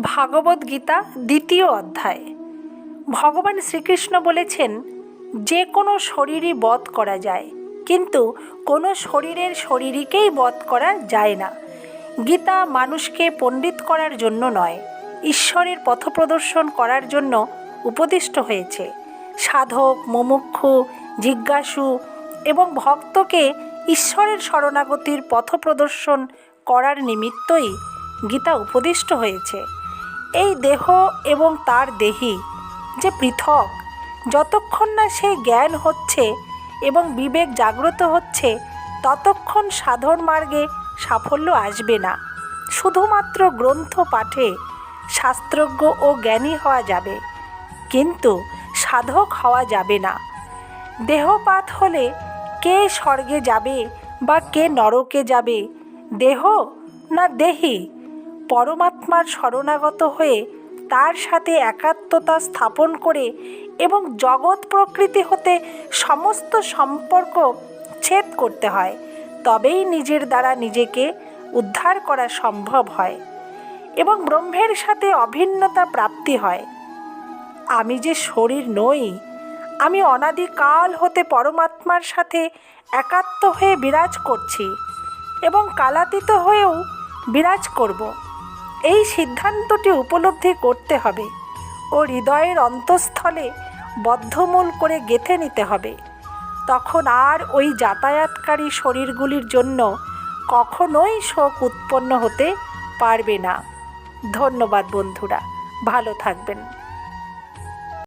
ভাগবত গীতা দ্বিতীয় অধ্যায়। ভগবান শ্রীকৃষ্ণ বলেছেন, যে কোনো শরীরই বধ করা যায়, কিন্তু কোনো শরীরের শরীরকেই বধ করা যায় না। গীতা মানুষকে পণ্ডিত করার জন্য নয়, ঈশ্বরের পথপ্রদর্শন করার জন্য উপদিষ্ট হয়েছে। সাধক, মুমুক্ষু, জিজ্ঞাসু এবং ভক্তকে ঈশ্বরের শরণাগতির পথপ্রদর্শন করার নিমিত্তই গীতা উপদিষ্ট হয়েছে। এই দেহ এবং তার দেহি যে পৃথক। যতক্ষণ না সেই জ্ঞান হচ্ছে এবং বিবেক জাগ্রত হচ্ছে, ততক্ষণ সাধন মার্গে সাফল্য আসবে না। শুধুমাত্র গ্রন্থ পাঠে শাস্ত্রজ্ঞ ও জ্ঞানী হওয়া যাবে, কিন্তু সাধক হওয়া যাবে না। দেহপাত হলে কে স্বর্গে যাবে বা কে নরকে যাবে, দেহ না দেহি? পরমাত্মার শরণাগত হয়ে তার সাথে একাত্মতা স্থাপন করে এবং জগৎ প্রকৃতি হতে সমস্ত সম্পর্ক ছেদ করতে হয়, তবেই নিজের দ্বারা নিজেকে উদ্ধার করা সম্ভব হয় এবং ব্রহ্মের সাথে অভিন্নতা প্রাপ্তি হয়। আমি যে শরীর নই, আমি অনাদিকাল হতে পরমাত্মার সাথে একাত্ম হয়ে বিরাজ করছি এবং কালাতীত হয়েও বিরাজ করব। এই সিদ্ধান্তটি উপলব্ধি করতে হবে ও হৃদয়ের অন্তঃস্থলে বদ্ধমূল করে গেঁথে নিতে হবে। তখন আর ওই যাতায়াতকারী শরীরগুলির জন্য কখনোই শোক উৎপন্ন হতে পারবে না। ধন্যবাদ বন্ধুরা, ভালো থাকবেন।